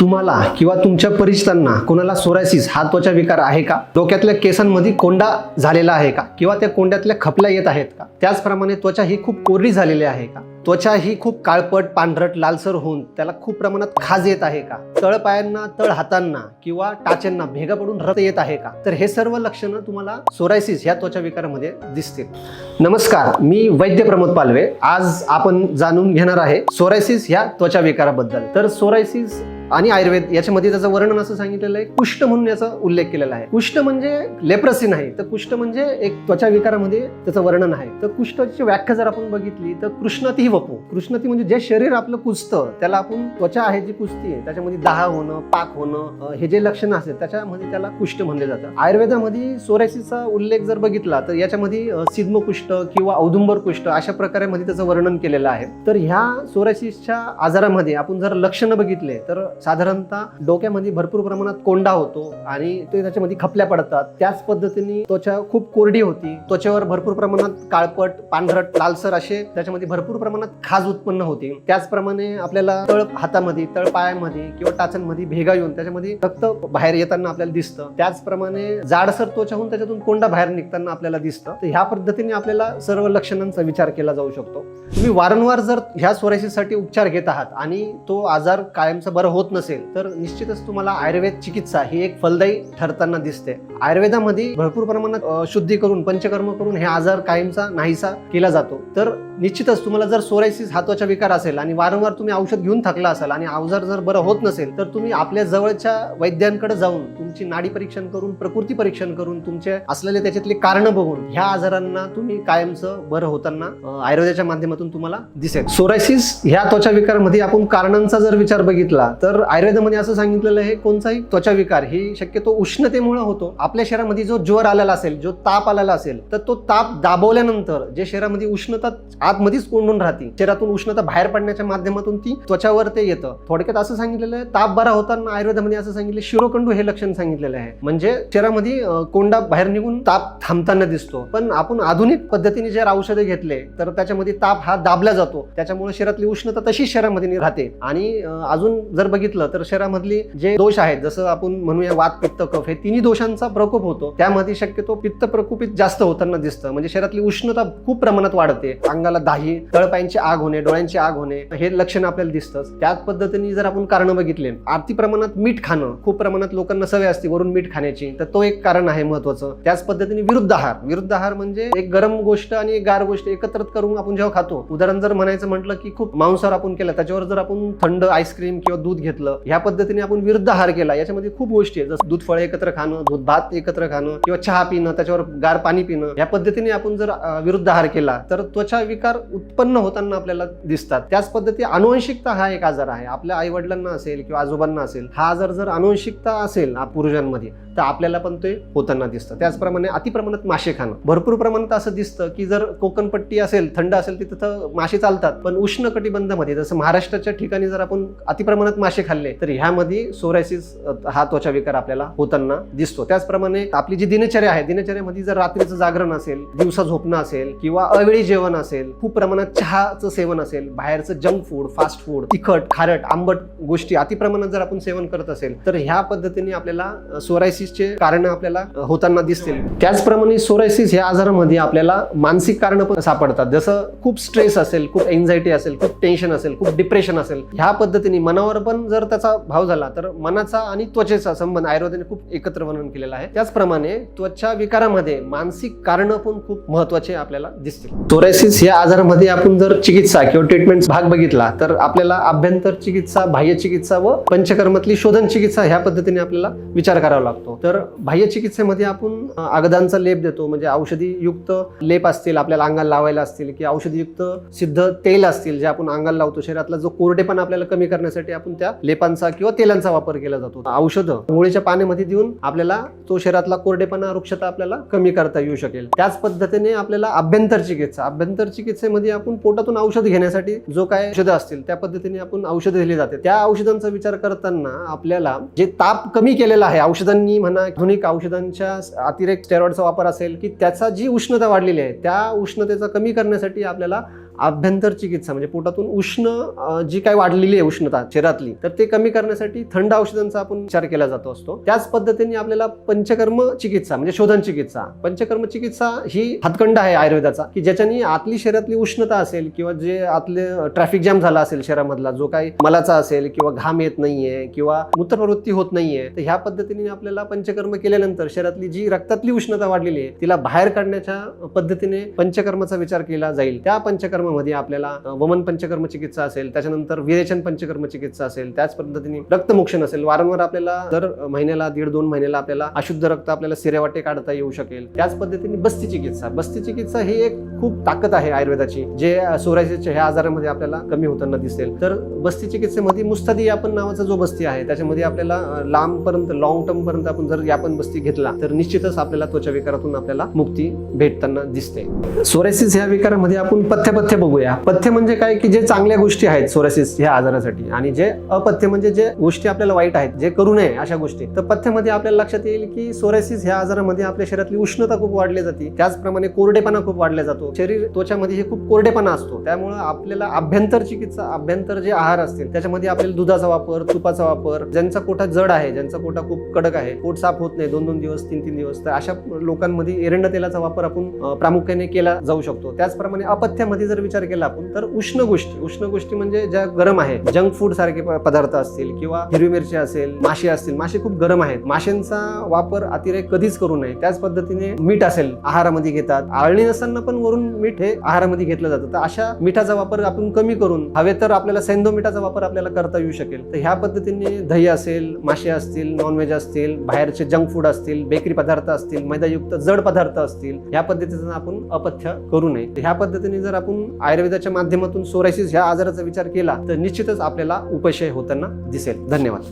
तुम्हाला किंवा तुमच्या परिचितांना कोणाला सोरायसिस हा त्वचा विकार आहे का? डोक्यातल्या केसांमध्ये कोंडा झालेला आहे का? किंवा त्या कोंड्यातल्या खपल्या येत आहेत का? त्याचप्रमाणे त्वचा ही खूप कोरडी झालेली आहे का? त्वचा ही खूप काळपट पांढरट लालसर होऊन त्याला खूप प्रमाणात खाज येत आहे का? तळपायांना तळ हातांना किंवा टाच्यांना भेगा पडून रक्त येत आहे का? तर हे सर्व लक्षणं तुम्हाला सोरायसिस ह्या त्वचा विकारामध्ये दिसतील. नमस्कार मी वैद्य प्रमोद पालवे. आज आपण जाणून घेणार आहे सोरायसिस ह्या त्वचा विकाराबद्दल. तर सोरायसिस आणि आयुर्वेद याच्यामध्ये त्याचं वर्णन असं सांगितलेलं आहे कुष्ठ म्हणून याचा उल्लेख केलेला आहे. कुष्ठ म्हणजे लेप्रसी नाही तर कुष्ठ म्हणजे एक त्वचा विकारामध्ये त्याचं वर्णन आहे. तर कुष्ठाची व्याख्या जर आपण बघितली तर कृष्णती वपू. कृष्णती म्हणजे जे शरीर आपलं कुजतं त्याला आपण त्वचा आहे जी कुजती आहे त्याच्यामध्ये दहा होणं पाक होणं हे जे लक्षण असतात त्याच्यामध्ये त्याला कुष्ठ म्हणले जातं. आयुर्वेदामध्ये सोरायसिसचा उल्लेख जर बघितला तर याच्यामध्ये सिद्मकुष्ठ सिद्म कुष्ठ किंवा औदुंबर कुष्ठ अशा प्रकारे मध्ये त्याचं वर्णन केलेलं आहे. तर ह्या सोरायसिसच्या आजारामध्ये आपण जर लक्षणं बघितले तर साधारणतः डोक्यामध्ये भरपूर प्रमाणात कोंडा होतो आणि ते त्याच्यामध्ये खपल्या पडतात. त्याच पद्धतीने त्वचा खूप कोरडी होती. त्वचेवर भरपूर प्रमाणात काळपट पांढरट लालसर असे त्याच्यामध्ये भरपूर प्रमाणात खाज उत्पन्न होते. त्याचप्रमाणे आपल्याला तळ हातामध्ये तळ पायामध्ये किंवा टाचांमध्ये भेगा येऊन त्याच्यामध्ये रक्त बाहेर येताना आपल्याला दिसतं. त्याचप्रमाणे जाडसर त्वचा होऊन त्याच्यातून कोंडा बाहेर निघताना आपल्याला दिसतं. तर ह्या पद्धतीने आपल्याला सर्व लक्षणांचा विचार केला जाऊ शकतो. तुम्ही वारंवार जर ह्या साठी उपचार घेत आहात आणि तो आजार कायमचा बरं होत नसेल तर निश्चितच तुम्हाला आयुर्वेद चिकित्सा ही एक फलदायी ठरताना दिसते. आयुर्वेदामध्ये भरपूर प्रमाणात शुद्धी करून पंचकर्म करून हे आजार कायमचा नाहीसा केला जातो. तर निश्चितच तुम्हाला जर सोरायसिस हाताचा विकार असेल आणि वारंवार तुम्ही औषध घेऊन थकला असाल आणि आजार जर बरं होत नसेल तर तुम्ही आपल्या जवळच्या वैद्यांकडे जाऊन तुमची नाडी परीक्षण करून प्रकृती परीक्षण करून तुमचे असलेले त्याच्यातले कारण बघून ह्या आजारांना तुम्ही कायमचं बरं होताना आयुर्वेदाच्या माध्यमातून तुम्हाला दिसेल. सोरायसिस ह्या त्वचा विकारमध्ये आपण कारणांचा जर विचार बघितला तर आयुर्वेदामध्ये असं सांगितलेलं आहे कोणताही त्वचा विकार ही शक्यतो उष्णतेमुळे होतो. आपल्या शरीरामध्ये जो ज्वर आलेला असेल जो ताप आलेला असेल तर तो ताप दाबवल्यानंतर जे शरीरामध्ये उष्णता आतमध्येच कोंडून राहते. शरीरातून उष्णता बाहेर पडण्याच्या माध्यमातून ती त्वचावर ते येतं. थोडक्यात असं सांगितलेलं आहे ताप बरा होताना आयुर्वेदामध्ये असं सांगितलं शिरोकंडू हे लक्षण सांगितलेलं आहे. म्हणजे शरीरामध्ये कोंडा बाहेर निघून ताप थांबताना दिसतो. पण आपण आधुनिक पद्धतीने जर औषधे घेतले तर त्याच्यामध्ये ताप हा दाबला जातो. त्याच्यामुळे शरीरातली उष्णता तशीच शरीरामध्ये राहते. आणि अजून जर बघितलं तर शरीरामधली जे दोष आहेत जसं आपण म्हणूया वात पित्त कफ हे तिन्ही दोषांचा प्रकोप होतो. त्यामध्ये शक्यतो पित्त प्रकोपित जास्त होताना दिसतं. म्हणजे शरीरातली उष्णता खूप प्रमाणात वाढते. अंगाला दाही तळपायांची आग होणे डोळ्यांची आग होणे हे लक्षण आपल्याला दिसतं त्याच पद्धतीने जर आपण कारण बघितले आरती प्रमाणात मीठ खाणं खूप प्रमाणात लोकांना सवय असते वरून मीठ खाण्याची तर तो एक कारण आहे महत्वाचं त्याच पद्धतीने विरुद्ध आहार. विरुद्ध आहार म्हणजे एक गरम गोष्ट आणि एक गार गोष्ट एकत्र करून आपण जेव्हा खातो उदाहरण जर म्हणायचं म्हटलं की खूप मांसाहार आपण केला त्याच्यावर जर आपण थंड आईस्क्रीम किंवा दूध घेतलं ह्या पद्धतीने आपण विरुद्ध आहार केला याच्यामध्ये खूप गोष्टी आहेत. जसं दूध फळ एकत्र खाणं दूध भात एकत्र खाणं किंवा चहा पिणं त्याच्यावर गार पाणी पिणं या पद्धतीने आपण जर विरुद्ध आहार केला तर त्वचा विकार उत्पन्न होताना आपल्याला दिसतात. त्याच पद्धती अनुवंशिकता हा एक आजार आहे. आपल्या आई वडिलांना असेल किंवा आजोबांना असेल हा आजार जर अनुवंशिकता असेल पुरुषांमध्ये तर आपल्याला पण ते होताना दिसतं. त्याचप्रमाणे अतिप्रमाणात मासे खाणं. भरपूर प्रमाणात असं दिसतं की जर कोकणपट्टी असेल थंड असेल तिथं मासे चालतात. पण उष्ण कटिबंधामध्ये जसं महाराष्ट्राच्या ठिकाणी जर आपण अतिप्रमाणात मासे खाल्ले तर ह्यामध्ये सोरायसिस हा त्वचा विकार आपल्याला होताना दिसतो. त्याचप्रमाणे आपली जी दिनचर्या आहे दिनचर्यामध्ये जर रात्रीचं जागरण असेल दिवसा झोपणं असेल किंवा अवेळी जेवण असेल खूप प्रमाणात चहाचं सेवन असेल बाहेरचं जंक फूड फास्ट फूड तिखट खारट आंबट गोष्टी अतिप्रमाणात जर आपण सेवन करत असेल तर ह्या पद्धतीने आपल्याला सोरायसिसचे कारण आपल्याला होताना दिसतील. त्याचप्रमाणे सोरायसिस ह्या आजारामध्ये आपल्याला मानसिक कारण पण सापडतात. जसं खूप स्ट्रेस असेल खूप एन्झायटी असेल खूप टेन्शन असेल खूप डिप्रेशन असेल ह्या पद्धतीने मनावर पण जर त्याचा भाव झाला तर मनाचा आणि त्वचेचा संबंध आयुर्वेदाने खूप एकत्र वर्णन केलेला आहे. त्याचप्रमाणे त्वचा विकारामध्ये मानसिक कारण पण खूप महत्त्वाचे आपल्याला दिसतील. सोरायसिस या आजारामध्ये आपण जर चिकित्सा किंवा ट्रीटमेंट भाग बघितला तर आपल्याला अभ्यंतर चिकित्सा बाह्य चिकित्सा व पंचकर्मातली शोधन चिकित्सा ह्या पद्धतीने आपल्याला विचार करावा लागतो. तर बाह्य चिकित्सेमध्ये आपण आगदांचा अगदांचा लेप देतो म्हणजे औषधी युक्त लेप असतील आपल्याला अंगाला लावायला असतील की औषधीयुक्त सिद्ध तेल असतील जे आपण अंगाला लावतो शरीरातला जो कोरडेपणा आपल्याला कमी करण्यासाठी आपण त्या लेपांचा किंवा तेलांचा वापर केला जातो. औषधं मुळीच्या पाण्यामध्ये देऊन आपल्याला तो शरीरातला कोरडेपणा वृक्षता आपल्याला कमी करता येऊ शकेल. त्याच पद्धतीने आपल्याला अभ्यंतर चिकित्सा अभ्यंतर चिकित्सा चिकित्सेमध्ये आपण पोटातून औषध घेण्यासाठी जो काय औषधं असतील त्या पद्धतीने आपण औषधं दिली जाते. त्या औषधांचा विचार करताना आपल्याला जे ताप कमी केलेला आहे औषधांनी म्हणा आधुनिक औषधांच्या अतिरेक स्टेरॉइडचा वापर असेल की त्याचा जी उष्णता वाढलेली आहे त्या उष्णतेचा कमी करण्यासाठी आपल्याला आभ्यंतर चिकित्सा म्हणजे पोटातून उष्ण जी काय वाढलेली आहे उष्णता शरीरातली तर ते कमी करण्यासाठी थंड औषधांचा आपण विचार केला जातो असतो. त्याच पद्धतीने आपल्याला पंचकर्म चिकित्सा म्हणजे शोधन चिकित्सा. पंचकर्म चिकित्सा ही हातखंड आहे आयुर्वेदाचा की ज्याच्यानी आतली शरीरातली उष्णता असेल किंवा जे आतले ट्रॅफिक जॅम झाला असेल शरीरामधला जो काही मलाचा असेल किंवा घाम येत नाहीये किंवा मूत्रप्रवृत्ती होत नाहीये तर ह्या पद्धतीने आपल्याला पंचकर्म केल्यानंतर शरीरातली जी रक्तातली उष्णता वाढलेली आहे तिला बाहेर काढण्याच्या पद्धतीने पंचकर्माचा विचार केला जाईल. त्या पंचकर्म पंचकर्मामध्ये आपल्याला वमन पंचकर्म चिकित्सा असेल त्याच्यानंतर विरेचन पंचकर्म चिकित्सा असेल त्याच पद्धतीने रक्तमोक्षण असेल. वारंवार आपल्याला दर महिन्याला दीड दोन महिन्याला आपल्याला अशुद्ध रक्त आपल्याला सिरेवाटे काढता येऊ शकेल. त्याच पद्धतीने बस्ती चिकित्सा. बस्ती चिकित्सा ही एक खूप ताकद आहे आयुर्वेदाची जे सोरायसिसच्या ह्या आजारामध्ये आपल्याला कमी होताना दिसेल. तर बस्ती चिकित्सेमध्ये मुस्तादी आपण नावाचा जो बस्ती आहे त्याच्यामध्ये आपल्याला लांब लांबपर्यंत लॉंग टर्म पर्यंत आपण जर यापन बस्ती घेतला तर निश्चितच आपल्याला त्वचा विकारातून आपल्याला मुक्ती भेटताना दिसते. सोरायसिस ह्या विकारामध्ये आपण पथ्य पथ्य बघूया. पथ्य म्हणजे काय? की जे चांगल्या गोष्टी आहेत सोरासिस ह्या आजारासाठी आणि जे अपथ्य म्हणजे जे गोष्टी आपल्याला वाईट आहेत जे करू नये अशा गोष्टी. तर पथ्यमध्ये आपल्याला लक्षात येईल की सोरासिस ह्या आजारामध्ये आपल्या शरीरातली उष्णता खूप वाढली जाते. त्याचप्रमाणे कोरडेपणा खूप वाढला जातो. शरीर त्वचामध्ये हे खूप कोरडेपणा असतो. त्यामुळे आपल्याला अभ्यंतर चिकित्सा अभ्यंतर जे आहार असतील त्याच्यामध्ये आपल्याला दुधाचा वापर तुपाचा वापर ज्यांचा कोटा जड आहे ज्यांचा कोटा खूप कडक आहे पोट साफ होत नाही दोन दोन दिवस तीन तीन दिवस तर अशा लोकांमध्ये एरंड तेलाचा वापर आपण प्रामुख्याने केला जाऊ शकतो. त्याचप्रमाणे अपथ्यामध्ये जर विचार केला आपण तर उष्ण गोष्टी उष्ण गोष्टी म्हणजे ज्या गरम आहेत जंक फूड सारखे प- पदार्थ असतील किंवा हिरवी मिरची असेल मासे असतील मासे खूप गरम आहेत. माशांचा वापर अतिरेक कधीच करू नये. त्याच पद्धतीने मीठ असेल आहारामध्ये घेतात. आळणी नसताना पण वरून मीठ हे आहारामध्ये घेतलं जातं. तर अशा मिठाचा वापर आपण कमी करून हवे तर आपल्याला सेंदो मिठाचा वापर आपल्याला करता येऊ शकेल. तर ह्या पद्धतीने दही असेल मासे असतील नॉनव्हेज असतील बाहेरचे जंक फूड असतील बेकरी पदार्थ असतील मैदायुक्त जड पदार्थ असतील ह्या पद्धतीचं आपण अपथ्य करू नये. तर ह्या पद्धतीने जर आपण आयुर्वेदाच्या माध्यमातून सोरायसिस ह्या आजाराचा विचार केला तर निश्चितच आपल्याला उपशय होताना दिसेल. धन्यवाद.